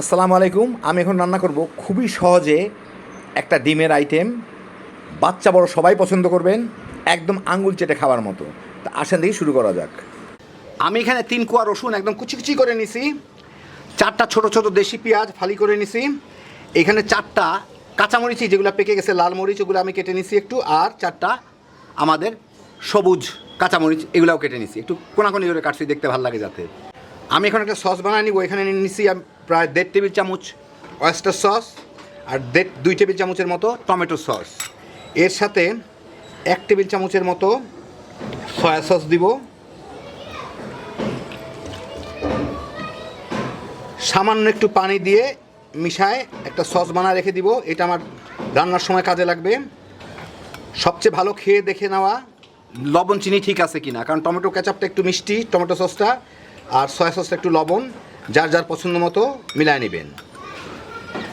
আসসালামু আলাইকুম, আমি এখন রান্না করব খুবই সহজে একটা ডিমের আইটেম। বাচ্চা বড় সবাই পছন্দ করবেন, একদম আঙ্গুল চেটে খাওয়ার মতো। তা আসেন দেখি শুরু করা যাক। আমি এখানে তিন কোয়া রসুন একদম কুচি কুচি করে নিছি, চারটা ছোট ছোট দেশি পেঁয়াজ ফালি করে নিছি, এখানে চারটা কাঁচামরিচ যেগুলো পেকে গেছে, লাল মরিচ ওগুলো আমি কেটে নিছি একটু, আর চারটা আমাদের সবুজ কাঁচামরিচ এগুলাও কেটে নিছি। একটু কোনাকোনি করে কাটছি, দেখতে ভালো লাগে যাতে। আমি এখন একটা সস বানাই নিব, এখানে নিয়ে নিছি প্রায় দেড় টেবিল চামচ অয়েস্টার সস আর দেড় দুই টেবিল চামচের মতো টমেটো সস এর সাথে এক টেবিল চামচের মতো সয়া সস দিব। সামান্য একটু পানি দিয়ে মিশায় একটা সস বানায় রেখে দিব। এটা আমার রান্নার সময় কাজে লাগবে। সবচেয়ে ভালো খেয়ে দেখে নেওয়া লবণ, চিনি ঠিক আছে কিনা? কারণ টমেটো কেচাপটা একটু মিষ্টি টমেটো সসটা আর সয়া সসটা একটু লবণ, যার যার পছন্দ মতো মিলায় নেবেন।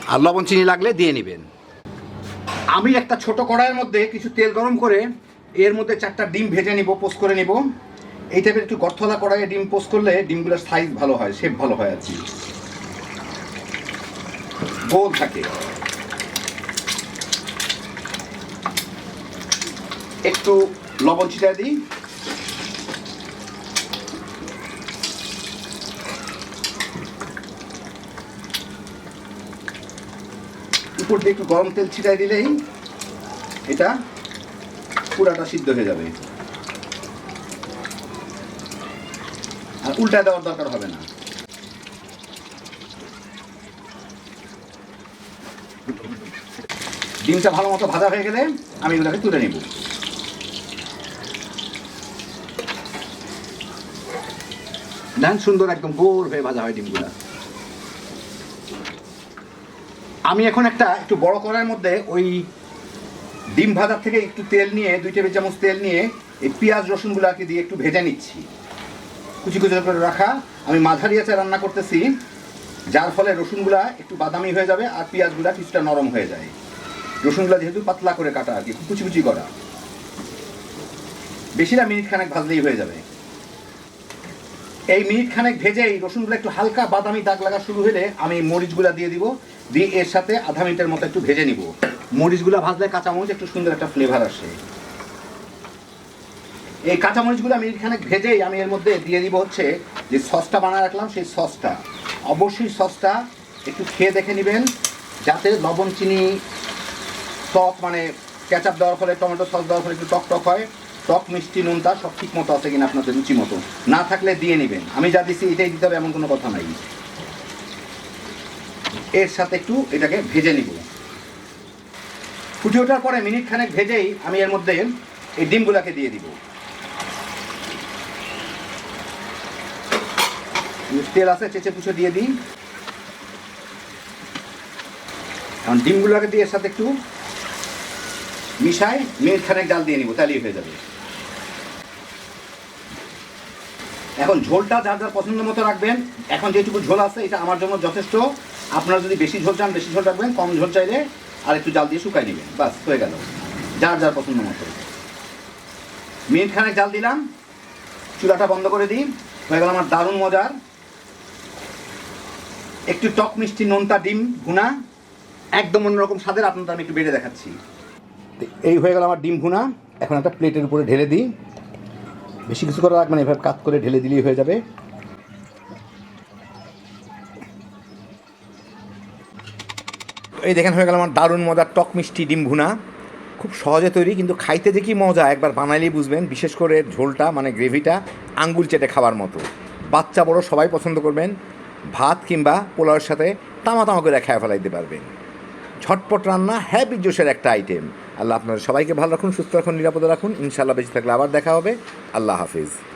আর লবণ, চিনি লাগলে দিয়ে নেবেন। আমি একটা ছোট কড়াইয়ের মধ্যে কিছু তেল গরম করে এর মধ্যে চারটা ডিম ভেজে নিব পোস্ট করে নিব। এই টাইপের একটু গর্থলা কড়াইয়ে ডিম পোস্ট করলে ডিমগুলোর সাইজ ভালো হয় শেপ ভালো হয় আর কি। গোল থাকে। একটু লবণ ছিটায় দিই। উপর দিয়ে একটু গরম তেল ছিটাই দিলেই এটা পুরাটা সিদ্ধ হয়ে যাবে। আর উল্টায় দেওয়ার দরকার হবে না। ডিমটা ভালো মতো ভাজা হয়ে গেলে আমি এগুলোকে তুলে নেব। দেন সুন্দর একদম গোল হয়ে ভাজা হয় ডিমগুলা। আমি এখন একটা একটু বড় কড়াইয়ের মধ্যে ওই ডিম ভাজার থেকে একটু তেল নিয়ে, দুই টেবিল চামচ তেল নিয়ে এই পেঁয়াজ, রসুনগুলোকে দিয়ে একটু ভেজে নিচ্ছি। কুচি কুচি করে রাখা। আমি মাঝারি আছে রান্না করতেছি, যার ফলে রসুনগুলা একটু বাদামি হয়ে যাবে আর পেঁয়াজগুলা কিছুটা নরম হয়ে যায়। রসুনগুলা যেহেতু পাতলা করে কাটা আর কি কুচি কুচি করা। বেশি না মিনিট খানেক ভাজলেই হয়ে যাবে। এই মিনিট খানেক ভেজেই রসুনগুলো একটু হালকা বাদামি দাগ লাগা শুরু হলে আমি মরিচগুলা দিয়ে দিব। দিয়ে এর সাথে আধা মিনিটের মতো একটু ভেজে নিব। মরিচগুলো ভাজলে কাঁচা মরিচ একটু সুন্দর একটা ফ্লেভার আসে। এই কাঁচা মরিচগুলো মিনিট খানেক ভেজেই আমি এর মধ্যে দিয়ে দিব হচ্ছে যে সসটা বানায় রাখলাম, সেই সসটা। অবশ্যই সসটা একটু খেয়ে দেখে নেবেন, যাতে লবণ, চিনি টক মানে কেচাপ দেওয়ার ফলে টমেটো সস দেওয়ার ফলে একটু টক টক হয়। টক, মিষ্টি নুনটা সব ঠিক মতো আছে কিনা আপনাদের রুচি মতো। না থাকলে দিয়ে নেবেন। আমি যা দিছি এটাই দিতে হবে, এমন কোনো কথা নাই। এর সাথে একটু এটাকে ভেজে নিব। ফুটে ওঠার পরে মিনিট খানেক ভেজেই আমি এর মধ্যে এই ডিমগুলাকে দিয়ে দিব। তেল আছে চেঁচে পুষে দিয়ে দিই। এখন ডিমগুলোকে দিয়ে এর সাথে একটু মিশাই মিনিট খানেক জাল দিয়ে নিব, তাহলেই হয়ে যাবে। এখন ঝোলটা যার যার পছন্দ মতো রাখবেন। এখন যেটুকু ঝোল আছে, এটা আমার জন্য যথেষ্ট। আপনারা যদি বেশি ঝোল চান, বেশি ঝোল রাখবেন, কম ঝোল চাইলে আর একটু জাল দিয়ে শুকাই নেবেন। বাস, হয়ে গেল। যার যার পছন্দ মতো। মিনিট খানেক জাল দিলাম। চুলাটা বন্ধ করে দিই। হয়ে গেল আমার দারুণ মজার। একটু টক মিষ্টি নোনতা ডিম ভুনা। একদম অন্যরকম স্বাদের, আপনাদের আমি একটু বেড়ে দেখাচ্ছি। এই হয়ে গেল আমার ডিম ভুনা। এখন একটা প্লেটের উপরে ঢেলে দিই। বেশি কিছু করা রাখবেন এভাবে কাত করে ঢেলে দিলেই হয়ে যাবে। এই দেখেন হয়ে গেল আমার দারুণ মজার টক মিষ্টি ডিম ভুনা। খুব সহজে তৈরি, কিন্তু খাইতে যে কি মজা, একবার বানাইলেই বুঝবেন, বিশেষ করে ঝোলটা মানে গ্রেভিটা, আঙ্গুল চেটে খাওয়ার মতো। বাচ্চা বড় সবাই পছন্দ করবেন, ভাত কিংবা পোলাওয়ের সাথে তামা তামা করে খেয়ে ফেলাইতে পারবেন। ঝটপট রান্না হ্যাপি জোশের একটা আইটেম আল্লাহ আপনাদের সবাইকে ভালো রাখুন, সুস্থ রাখুন, নিরাপদে রাখুন। ইনশাল্লাহ বেঁচে থাকলে আবার দেখা হবে। আল্লাহ হাফিজ।